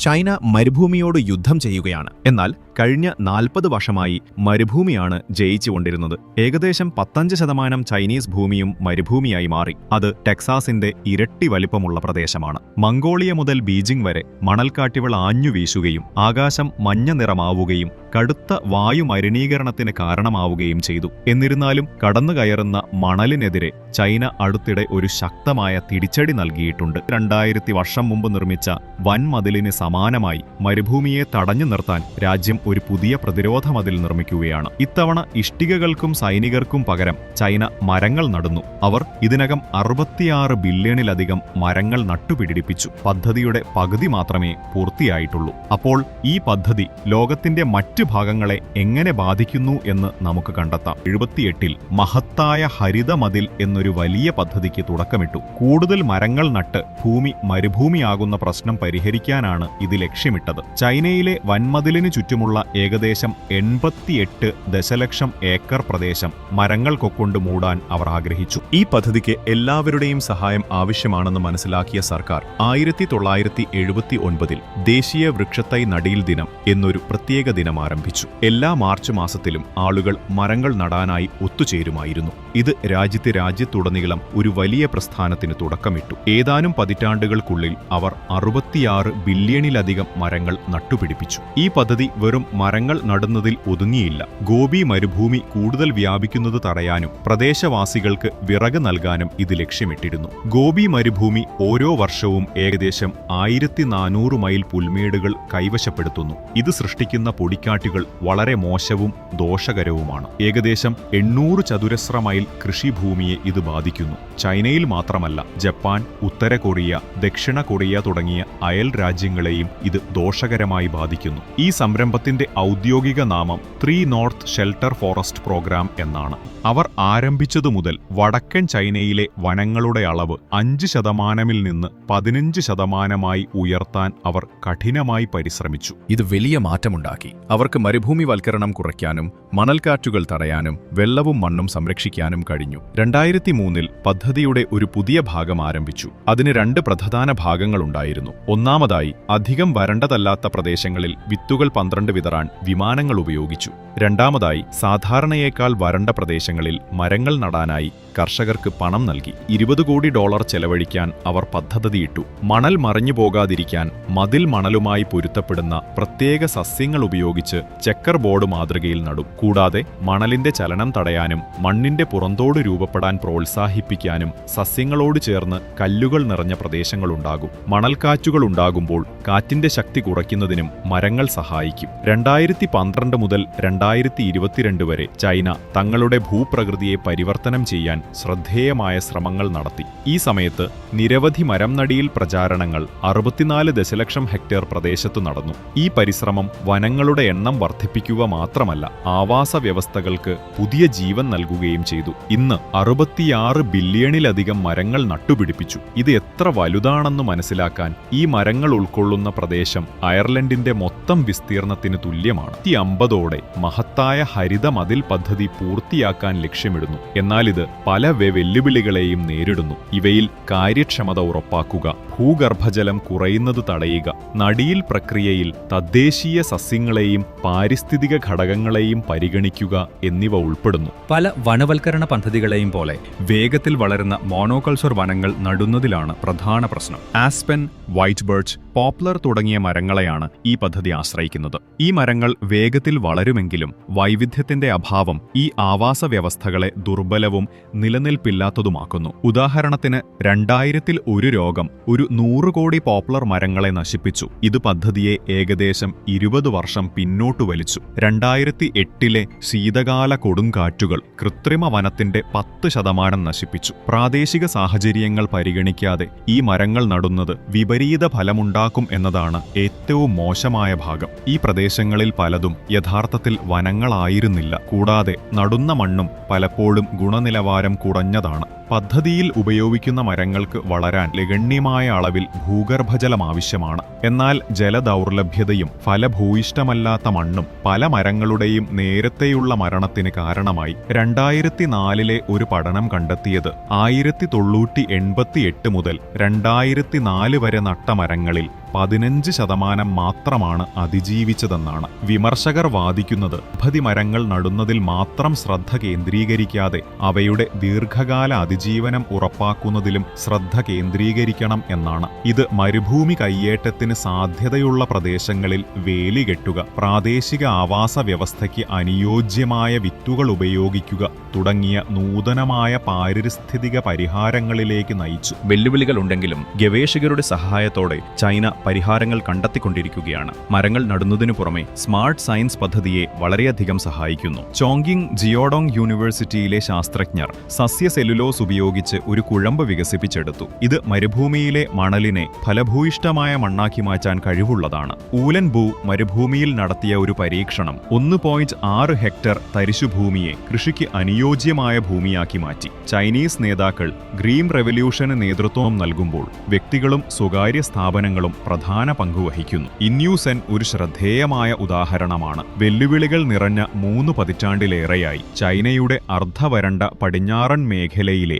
China മരുഭൂമിയോട് യുദ്ധം ചെയ്യുകയാണ്. എന്നാൽ കഴിഞ്ഞ നാൽപ്പത് വർഷമായി മരുഭൂമിയാണ് ജയിച്ചുകൊണ്ടിരുന്നത്. ഏകദേശം പത്തഞ്ച് ശതമാനം ചൈനീസ് ഭൂമിയും മരുഭൂമിയായി മാറി. അത് ടെക്സാസിന്റെ ഇരട്ടി വലിപ്പമുള്ള പ്രദേശമാണ്. മംഗോളിയ മുതൽ ബീജിംഗ് വരെ മണൽക്കാറ്റുകൾ ആഞ്ഞു വീശുകയും ആകാശം മഞ്ഞ നിറമാവുകയും കടുത്ത വായു മലിനീകരണത്തിന് കാരണമാവുകയും ചെയ്തു. എന്നിരുന്നാലും കടന്നുകയറുന്ന മണലിനെതിരെ ചൈന അടുത്തിടെ ഒരു ശക്തമായ തിരിച്ചടി നൽകിയിട്ടുണ്ട്. രണ്ടായിരത്തി വർഷം മുമ്പ് നിർമ്മിച്ച വൻമതിലിന് സമാനമായി മരുഭൂമിയെ തടഞ്ഞു നിർത്താൻ രാജ്യം ഒരു പുതിയ പ്രതിരോധ മതിൽ നിർമ്മിക്കുകയാണ്. ഇത്തവണ ഇഷ്ടികകൾക്കും സൈനികർക്കും പകരം ചൈന മരങ്ങൾ നടന്നു. അവർ ഇതിനകം അറുപത്തിയാറ് ബില്യണിലധികം മരങ്ങൾ നട്ടുപിടിപ്പിച്ചു. പദ്ധതിയുടെ പകുതി മാത്രമേ പൂർത്തിയായിട്ടുള്ളൂ. അപ്പോൾ ഈ പദ്ധതി ലോകത്തിന്റെ മറ്റ് ഭാഗങ്ങളെ എങ്ങനെ ബാധിക്കുന്നു എന്ന് നമുക്ക് കണ്ടെത്താം. എഴുപത്തിയെട്ടിൽ മഹത്തായ ഹരിത മതിൽ എന്നൊരു വലിയ പദ്ധതിക്ക് തുടക്കമിട്ടു. കൂടുതൽ മരങ്ങൾ നട്ട് ഭൂമി മരുഭൂമിയാകുന്ന പ്രശ്നം പരിഹരിക്കാനാണ് ഇത് ലക്ഷ്യമിട്ടത്. ചൈനയിലെ വൻമതിലിന് ചുറ്റുമുള്ള ഏകദേശം എൺപത്തിയെട്ട് ദശലക്ഷം ഏക്കർ പ്രദേശം മരങ്ങൾ കൊക്കൊണ്ട് മൂടാൻ അവർ ആഗ്രഹിച്ചു. ഈ പദ്ധതിക്ക് എല്ലാവരുടെയും സഹായം ആവശ്യമാണെന്ന് മനസ്സിലാക്കിയ സർക്കാർ ആയിരത്തി തൊള്ളായിരത്തി എഴുപത്തി ഒൻപതിൽ ദേശീയ വൃക്ഷത്തൈ നടീൽ ദിനം എന്നൊരു പ്രത്യേക ദിനം ആരംഭിച്ചു. എല്ലാ മാർച്ച് മാസത്തിലും ആളുകൾ മരങ്ങൾ നടാനായി ഒത്തുചേരുമായിരുന്നു. ഇത് രാജ്യത്തെ രാജ്യത്തുടനീളം ഒരു വലിയ പ്രസ്ഥാനത്തിന് തുടക്കമിട്ടു. ഏതാനും പതിറ്റാണ്ടുകൾക്കുള്ളിൽ അവർ അറുപത്തിയാറ് ബില്യണിലധികം മരങ്ങൾ നട്ടുപിടിപ്പിച്ചു. ഈ പദ്ധതി വെറും മരങ്ങൾ നടുന്നതിൽ ഒതുങ്ങിയില്ല. ഗോപി മരുഭൂമി കൂടുതൽ വ്യാപിക്കുന്നത് തടയാനും പ്രദേശവാസികൾക്ക് വിറക് നൽകാനും ഇത് ലക്ഷ്യമിട്ടിരുന്നു. ഗോപി മരുഭൂമി ഓരോ വർഷവും ഏകദേശം ആയിരത്തി നാനൂറ് മൈൽ പുൽമേടുകൾ കൈവശപ്പെടുത്തുന്നു. ഇത് സൃഷ്ടിക്കുന്ന പൊടിക്കാറ്റുകൾ വളരെ മോശവും ദോഷകരവുമാണ്. ഏകദേശം എണ്ണൂറ് ചതുരശ്ര മൈൽ കൃഷിഭൂമിയെ ഇത് ബാധിക്കുന്നു. ചൈനയിൽ മാത്രമല്ല ജപ്പാൻ ഉത്തര കൊറിയ ദക്ഷിണ കൊറിയ തുടങ്ങിയ അയൽ രാജ്യങ്ങളെയും ഇത് ദോഷകരമായി ബാധിക്കുന്നു. ഈ സംരംഭത്തിന്റെ ഔദ്യോഗിക നാമം three north shelter forest programme എന്നാണ്. അവർ ആരംഭിച്ചതു മുതൽ വടക്കൻ ചൈനയിലെ വനങ്ങളുടെ അളവ് അഞ്ച് ശതമാനമിൽ നിന്ന് പതിനഞ്ച് ശതമാനമായി ഉയർത്താൻ അവർ കഠിനമായി പരിശ്രമിച്ചു. ഇത് വലിയ മാറ്റമുണ്ടാക്കി. അവർക്ക് മരുഭൂമിവൽക്കരണം കുറയ്ക്കാനും മണൽക്കാറ്റുകൾ തടയാനും വെള്ളവും മണ്ണും സംരക്ഷിക്കാനും കഴിഞ്ഞു. രണ്ടായിരത്തി മൂന്നിൽ പദ്ധതിയുടെ ഒരു പുതിയ ഭാഗം ആരംഭിച്ചു. അതിന് രണ്ട് പ്രധാന ഭാഗങ്ങളുണ്ടായിരുന്നു ഒന്നാമതായി അധികം വരണ്ടതല്ലാത്ത പ്രദേശങ്ങളിൽ വിത്തുകൾ പന്ത്രണ്ട് വിതറാൻ വിമാനങ്ങൾ ഉപയോഗിച്ചു. രണ്ടാമതായി സാധാരണയേക്കാൾ വരണ്ട പ്രദേശങ്ങളിൽ മരങ്ങൾ നടാനായി കർഷകർക്ക് പണം നൽകി. ഇരുപത് കോടി ഡോളർ ചെലവഴിക്കാൻ അവർ പദ്ധതിയിട്ടു. മണൽ മറിഞ്ഞു പോകാതിരിക്കാൻ മതിൽ മണലുമായി പൊരുത്തപ്പെടുന്ന പ്രത്യേക സസ്യങ്ങൾ ഉപയോഗിച്ച് ചെക്കർ ബോർഡ് മാതൃകയിൽ നടും. കൂടാതെ മണലിന്റെ ചലനം തടയാനും മണ്ണിന്റെ പുറന്തോട് രൂപപ്പെടാൻ പ്രോത്സാഹിപ്പിക്കാനും സസ്യങ്ങളോട് ചേർന്ന് കല്ലുകൾ നിറഞ്ഞ പ്രദേശങ്ങളുണ്ടാകും. മണൽക്കാറ്റുകൾ ഉണ്ടാകുമ്പോൾ കാറ്റിന്റെ ശക്തി കുറയ്ക്കുന്നതിനും മരങ്ങൾ സഹായിക്കും. രണ്ടായിരത്തി പന്ത്രണ്ട് മുതൽ രണ്ടായിരത്തി ഇരുപത്തിരണ്ട് വരെ ചൈന തങ്ങളുടെ ഭൂപ്രകൃതിയെ പരിവർത്തനം ചെയ്യാൻ ശ്രദ്ധേയമായ ശ്രമങ്ങൾ നടത്തി. ഈ സമയത്ത് നിരവധി മരം നടിയിൽ പ്രചാരണങ്ങൾ അറുപത്തിനാല് ദശലക്ഷം ഹെക്ടർ പ്രദേശത്തു നടന്നു. ഈ പരിശ്രമം വനങ്ങളുടെ എണ്ണം വർദ്ധിപ്പിക്കുക മാത്രമല്ല ആവാസ വ്യവസ്ഥകൾക്ക് പുതിയ ജീവൻ നൽകുകയും ചെയ്തു. ഇന്ന് അറുപത്തിയാറ് ബില്യണിലധികം മരങ്ങൾ നട്ടുപിടിപ്പിച്ചു. ഇത് എത്ര വലുതാണെന്ന് മനസ്സിലാക്കാൻ ഈ മരങ്ങൾ ഉൾക്കൊള്ളുന്ന പ്രദേശം അയർലൻഡിന്റെ മൊത്തം വിസ്തീർണത്തിന് തുല്യമാണ്. ഈ അമ്പതോടെ മഹത്തായ ഹരിത മതിൽ പദ്ധതി പൂർത്തിയാക്കാൻ ലക്ഷ്യമിടുന്നു. എന്നാൽ ഇത് പല വെല്ലുവിളികളെയും നേരിടുന്നു. ഇവയിൽ കാര്യക്ഷമത ഉറപ്പാക്കുക ഭൂഗർഭജലം കുറയുന്നത് തടയുക നടിയിൽ പ്രക്രിയയിൽ തദ്ദേശീയ സസ്യങ്ങളെയും പാരിസ്ഥിതിക ഘടകങ്ങളെയും പരിഗണിക്കുക എന്നിവ ഉൾപ്പെടുന്നു. പല വനവൽക്കരണ പദ്ധതികളെയും പോലെ വേഗത്തിൽ വളരുന്ന മോണോകൾച്ചർ വനങ്ങൾ നടുന്നതിലാണ് പ്രധാന പ്രശ്നം. ആസ്പെൻ വൈറ്റ് ബർച്ച് പോപ്ലർ തുടങ്ങിയ മരങ്ങളെയാണ് ഈ പദ്ധതി ആശ്രയിക്കുന്നത്. ഈ മരങ്ങൾ വേഗത്തിൽ വളരുമെങ്കിലും വൈവിധ്യത്തിന്റെ അഭാവം ഈ ആവാസ വ്യവസ്ഥകളെ ദുർബലവും നിലനിൽപ്പില്ലാത്തതുമാക്കുന്നു. ഉദാഹരണത്തിന് രണ്ടായിരത്തിൽ ഒരു രോഗം ഒരു നൂറ് കോടി പോപ്പുലർ മരങ്ങളെ നശിപ്പിച്ചു. ഇത് പദ്ധതിയെ ഏകദേശം ഇരുപത് വർഷം പിന്നോട്ടു വലിച്ചു. രണ്ടായിരത്തി എട്ടിലെ ശീതകാല കൊടുങ്കാറ്റുകൾ കൃത്രിമ വനത്തിന്റെ പത്ത് ശതമാനം നശിപ്പിച്ചു. പ്രാദേശിക സാഹചര്യങ്ങൾ പരിഗണിക്കാതെ ഈ മരങ്ങൾ നടുന്നത് വിപരീത ഫലമുണ്ടാക്കും എന്നതാണ് ഏറ്റവും മോശമായ ഭാഗം. ഈ പ്രദേശങ്ങളിൽ പലതും യഥാർത്ഥത്തിൽ വനങ്ങളായിരുന്നില്ല. കൂടാതെ നടുന്ന മണ്ണും പലപ്പോഴും ഗുണനിലവാരം കുറഞ്ഞതാണ് പദ്ധതിയിൽ ഉപയോഗിക്കുന്ന മരങ്ങൾക്ക് വളരാൻ ഗണ്യമായ അളവിൽ ഭൂഗർഭജലം ആവശ്യമാണ്. എന്നാൽ ജലദൗർലഭ്യതയും ഫലഭൂയിഷ്ടമല്ലാത്ത മണ്ണും പല മരങ്ങളുടെയും നേരത്തെയുള്ള മരണത്തിന് കാരണമായി രണ്ടായിരത്തി നാലിലെ ഒരു പഠനം കണ്ടെത്തിയത് ആയിരത്തി തൊള്ളൂറ്റി എൺപത്തിയെട്ട് മുതൽ രണ്ടായിരത്തി നാല് വരെ നട്ട മരങ്ങളിൽ പതിനഞ്ച് ശതമാനം മാത്രമാണ് അതിജീവിച്ചതെന്നാണ്. വിമർശകർ വാദിക്കുന്നത് പദ്ധതി മരങ്ങൾ നടുന്നതിൽ മാത്രം ശ്രദ്ധ കേന്ദ്രീകരിക്കാതെ അവയുടെ ദീർഘകാല അതിജീവനം ഉറപ്പാക്കുന്നതിലും ശ്രദ്ധ കേന്ദ്രീകരിക്കണം എന്നാണ്. ഇത് മരുഭൂമി കയ്യേറ്റത്തിന് സാധ്യതയുള്ള പ്രദേശങ്ങളിൽ വേലി കെട്ടുക പ്രാദേശിക ആവാസ വ്യവസ്ഥയ്ക്ക് അനുയോജ്യമായ വിത്തുകൾ ഉപയോഗിക്കുക തുടങ്ങിയ നൂതനമായ പാരിസ്ഥിതിക പരിഹാരങ്ങളിലേക്ക് നയിച്ചു. വെല്ലുവിളികൾ ഉണ്ടെങ്കിലും ഗവേഷകരുടെ സഹായത്തോടെ ചൈന പരിഹാരങ്ങൾ കണ്ടെത്തിക്കൊണ്ടിരിക്കുകയാണ്. മരങ്ങൾ നടുന്നതിനു പുറമെ സ്മാർട്ട് സയൻസ് പദ്ധതിയെ വളരെയധികം സഹായിക്കുന്നു. ചോങ്കിങ് ജിയോഡോങ് യൂണിവേഴ്സിറ്റിയിലെ ശാസ്ത്രജ്ഞർ സസ്യ സെല്ലുലോസ് ഉപയോഗിച്ച് ഒരു കുഴമ്പ് വികസിപ്പിച്ചെടുത്തു. ഇത് മരുഭൂമിയിലെ മണലിനെ ഫലഭൂയിഷ്ഠമായ മണ്ണാക്കി മാറ്റാൻ കഴിവുള്ളതാണ്. ഊലൻ ബൂ മരുഭൂമിയിൽ നടത്തിയ ഒരു പരീക്ഷണം ഒന്ന് പോയിന്റ് ആറ് ഹെക്ടർ തരിശുഭൂമിയെ കൃഷിക്ക് അനുയോജ്യമായ ഭൂമിയാക്കി മാറ്റി. ചൈനീസ് നേതാക്കൾ ഗ്രീൻ റെവല്യൂഷന് നേതൃത്വം നൽകുമ്പോൾ വ്യക്തികളും സ്വകാര്യ സ്ഥാപനങ്ങളും പ്രധാന പങ്കുവഹിക്കുന്നു. ഇന്യൂസെൻ ഒരു ശ്രദ്ധേയമായ ഉദാഹരണമാണ്. വെല്ലുവിളികൾ നിറഞ്ഞ മൂന്ന് പതിറ്റാണ്ടിലേറെയായി ചൈനയുടെ അർദ്ധവരണ്ട പടിഞ്ഞാറൻ മേഖലയിലെ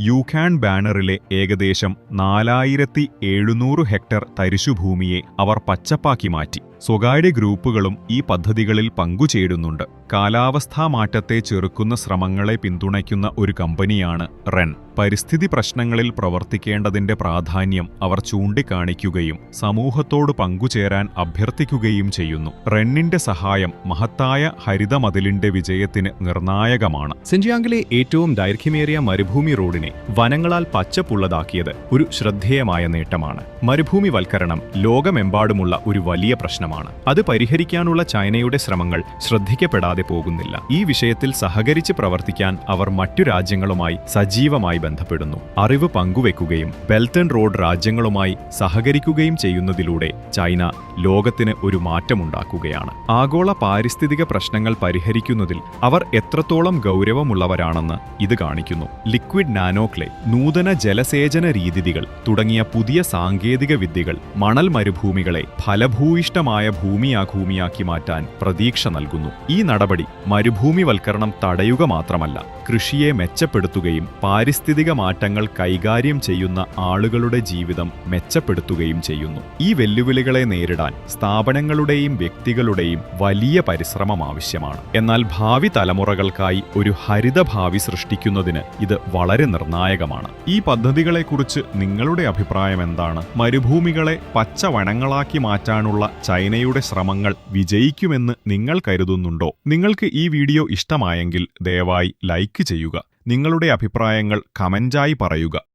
യുഖാൻ ബാനറിലെ ഏകദേശം നാലായിരത്തി എഴുന്നൂറ് ഹെക്ടർ തരിശുഭൂമിയെ അവർ പച്ചപ്പാക്കി മാറ്റി. സ്വകാര്യ ഗ്രൂപ്പുകളും ഈ പദ്ധതികളിൽ പങ്കുചേരുന്നുണ്ട്. കാലാവസ്ഥാ മാറ്റത്തെ ചെറുക്കുന്ന ശ്രമങ്ങളെ പിന്തുണയ്ക്കുന്ന ഒരു കമ്പനിയാണ് റെൻ പരിസ്ഥിതി പ്രശ്നങ്ങളിൽ പ്രവർത്തിക്കേണ്ടതിന്റെ പ്രാധാന്യം അവർ ചൂണ്ടിക്കാണിക്കുകയും സമൂഹത്തോട് പങ്കുചേരാൻ അഭ്യർത്ഥിക്കുകയും ചെയ്യുന്നു. റെന്നിന്റെ സഹായം മഹത്തായ ഹരിതമതിലിന്റെ വിജയത്തിന് നിർണായകമാണ്. സിൻജിയാങ്ങിലെ ഏറ്റവും ദൈർഘ്യമേറിയ മരുഭൂമി റോഡിനെ വനങ്ങളാൽ പച്ചപ്പുള്ളതാക്കിയത് ഒരു ശ്രദ്ധേയമായ നേട്ടമാണ്. മരുഭൂമിവൽക്കരണം ലോകമെമ്പാടുമുള്ള ഒരു വലിയ പ്രശ്നമാണ്. അത് പരിഹരിക്കാനുള്ള ചൈനയുടെ ശ്രമങ്ങൾ ശ്രദ്ധിക്കപ്പെടാതെ പോകുന്നില്ല. ഈ വിഷയത്തിൽ സഹകരിച്ച് പ്രവർത്തിക്കാൻ അവർ മറ്റു രാജ്യങ്ങളുമായി സജീവമായി ബന്ധപ്പെടുന്നു. അറിവ് പങ്കുവെക്കുകയും ബെൽറ്റ് ആൻഡ് റോഡ് രാജ്യങ്ങളുമായി സഹകരിക്കുകയും ചെയ്യുന്നതിലൂടെ ചൈന ലോകത്തിന് ഒരു മാറ്റമുണ്ടാക്കുകയാണ്. ആഗോള പാരിസ്ഥിതിക പ്രശ്നങ്ങൾ പരിഹരിക്കുന്നതിൽ അവർ എത്രത്തോളം ഗൗരവമുള്ളവരാണെന്ന് ഇത് കാണിക്കുന്നു. ലിക്വിഡ് നാനോക്ലേ നൂതന ജലസേചന രീതികൾ തുടങ്ങിയ പുതിയ സാങ്കേതിക വിദ്യകൾ മണൽ മരുഭൂമികളെ ഫലഭൂയിഷ്ടമായ ഭൂമിയാഭൂമിയാക്കി മാറ്റാൻ പ്രതീക്ഷ നൽകുന്നു. ഈ നടപടി മരുഭൂമിവൽക്കരണം തടയുക മാത്രമല്ല കൃഷിയെ മെച്ചപ്പെടുത്തുകയും പാരിസ്ഥിതിക മാറ്റങ്ങൾ കൈകാര്യം ചെയ്യുന്ന ആളുകളുടെ ജീവിതം മെച്ചപ്പെടുത്തുകയും ചെയ്യുന്നു. ഈ വെല്ലുവിളികളെ നേരിടാൻ സ്ഥാപനങ്ങളുടെയും വ്യക്തികളുടെയും വലിയ പരിശ്രമം ആവശ്യമാണ്. എന്നാൽ ഭാവി തലമുറകൾക്കായി ഒരു ഹരിതഭാവി സൃഷ്ടിക്കുന്നതിന് ഇത് വളരെ നിർണായകമാണ്. ഈ പദ്ധതികളെക്കുറിച്ച് നിങ്ങളുടെ അഭിപ്രായം എന്താണ്? മരുഭൂമികളെ പച്ചവനങ്ങളാക്കി മാറ്റാനുള്ള ചൈനയുടെ ശ്രമങ്ങൾ വിജയിക്കുമെന്ന് നിങ്ങൾ കരുതുന്നുണ്ടോ? നിങ്ങൾക്ക് ഈ വീഡിയോ ഇഷ്ടമായെങ്കിൽ ദയവായി ലൈക്ക് ചെയ്യുക. നിങ്ങളുടെ അഭിപ്രായങ്ങൾ കമന്റായി പറയുക.